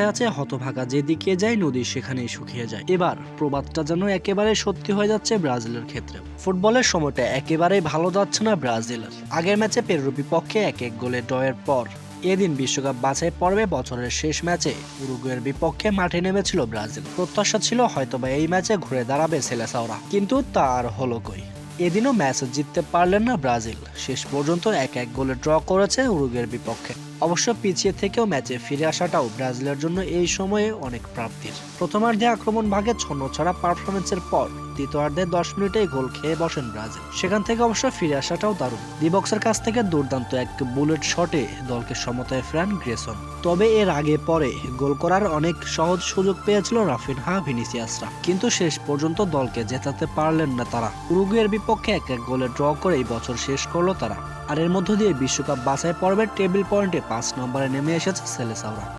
কথায় আছে, হতভাগা যেদিকে যায় নদী সেখানেই শুকিয়ে যায়। এবার প্রবাদটা যেন একেবারে সত্যি হয়ে যাচ্ছে ব্রাজিলের ক্ষেত্রে। ফুটবলের সময়টা একেবারেই ভালো যাচ্ছে না ব্রাজিলের। আগের ম্যাচে পেরুর বিপক্ষে এক এক গোলে ডয়ের পর এদিন বিশ্বকাপ বাছাই পর্বে বছরের শেষ ম্যাচে উরুগুয়ের বিপক্ষে মাঠে নেমেছিল ব্রাজিল। প্রত্যাশা ছিল হয়তোবা এই ম্যাচে ঘুরে দাঁড়াবে সেলেসাওরা, কিন্তু তা আর হলো কই? এদিনও ম্যাচ জিততে পারলেন না ব্রাজিল। শেষ পর্যন্ত এক এক গোলে ড্র করেছে উরুগুয়ের বিপক্ষে। অবশ্য পিছিয়ে থেকেও ম্যাচে ফিরে আসাটাও ব্রাজিলের জন্য এই সময়ে অনেক প্রাপ্তির। প্রথমার্ধে আক্রমণ ভাগে ছন্ন ছাড়া পারফরমেন্সের পর দ্বিতীয়ার্ধে দশ মিনিটেই গোল খেয়ে বসেন ব্রাজিল। সেখান থেকে অবশ্য ফিরে আসাটাও দারুণ। ডিবক্সের কাছ থেকে দুর্দান্ত এক বুলেট শটে দলকে সমতায় ফেরান গ্রেসন। তবে এর আগে পরে গোল করার অনেক সহজ সুযোগ পেয়েছিল রাফিনহা ভিনিসিয়াসরা। কিন্তু শেষ পর্যন্ত দলকে জেতাতে পারলেন না তারা। উরুগুয়ের বিপক্ষে এক এক গোলে ড্র করে এই বছর শেষ করল তারা। আর এর মধ্য দিয়ে বিশ্বকাপ বাছাই পর্বের টেবিল পয়েন্টে পাঁচ নম্বরে নেমে এসেছে সেলেসাওরা।